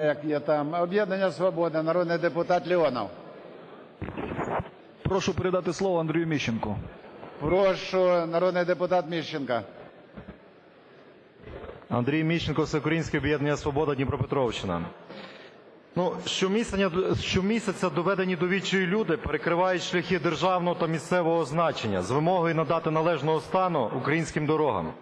Як є там об'єднання Свобода, народний депутат Леонов. Прошу передати слово Андрію Міщенку. Прошу, народний депутат Міщенка. Андрій Міщенко, Всеукраїнське об'єднання Свобода Дніпропетровщина. Ну, щомісяця, щомісяця доведені до відчаю люди перекривають шляхи державного та місцевого значення з вимогою надати належного стану українським дорогам.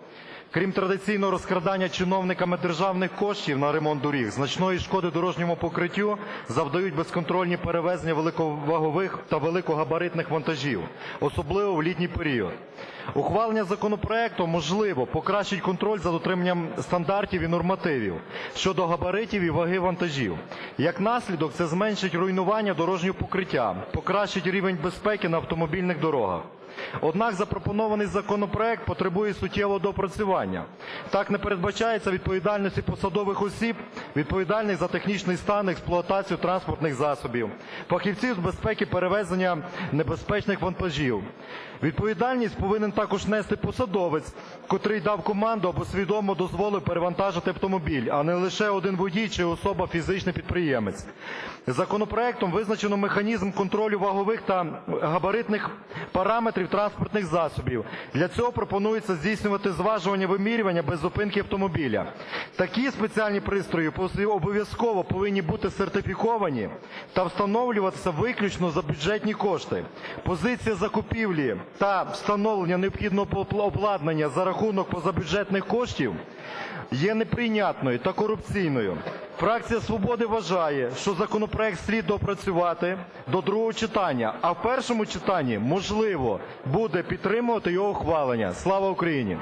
Крім традиційного розкрадання чиновниками державних коштів на ремонт доріг, значної шкоди дорожньому покриттю завдають безконтрольні перевезення великовагових та великогабаритних вантажів, особливо в літній період. Ухвалення законопроекту можливо покращить контроль за дотриманням стандартів і нормативів щодо габаритів і ваги вантажів. Як наслідок, це зменшить руйнування дорожнього покриття, покращить рівень безпеки на автомобільних дорогах. Однак запропонований законопроект потребує суттєвого доопрацювання. Так не передбачається відповідальності посадових осіб, відповідальних за технічний стан, експлуатацію транспортних засобів, фахівців з безпеки перевезення небезпечних вантажів. Відповідальність повинен також нести посадовець, котрий дав команду або свідомо дозволив перевантажити автомобіль, а не лише один водій чи особа фізичний підприємець. Законопроектом визначено механізм контролю вагових та габаритних параметрів транспортних засобів. Для цього пропонується здійснювати зважування вимірювання без зупинки автомобіля. Такі спеціальні пристрої обов'язково повинні бути сертифіковані та встановлюватися виключно за бюджетні кошти. Позиція закупівлі та встановлення необхідного обладнання за рахунок позабюджетних коштів є неприйнятною та корупційною. Фракція "Свободи" вважає, що законопроект слід доопрацювати до другого читання, а в першому читанні, можливо, буде підтримувати його ухвалення. Слава Україні!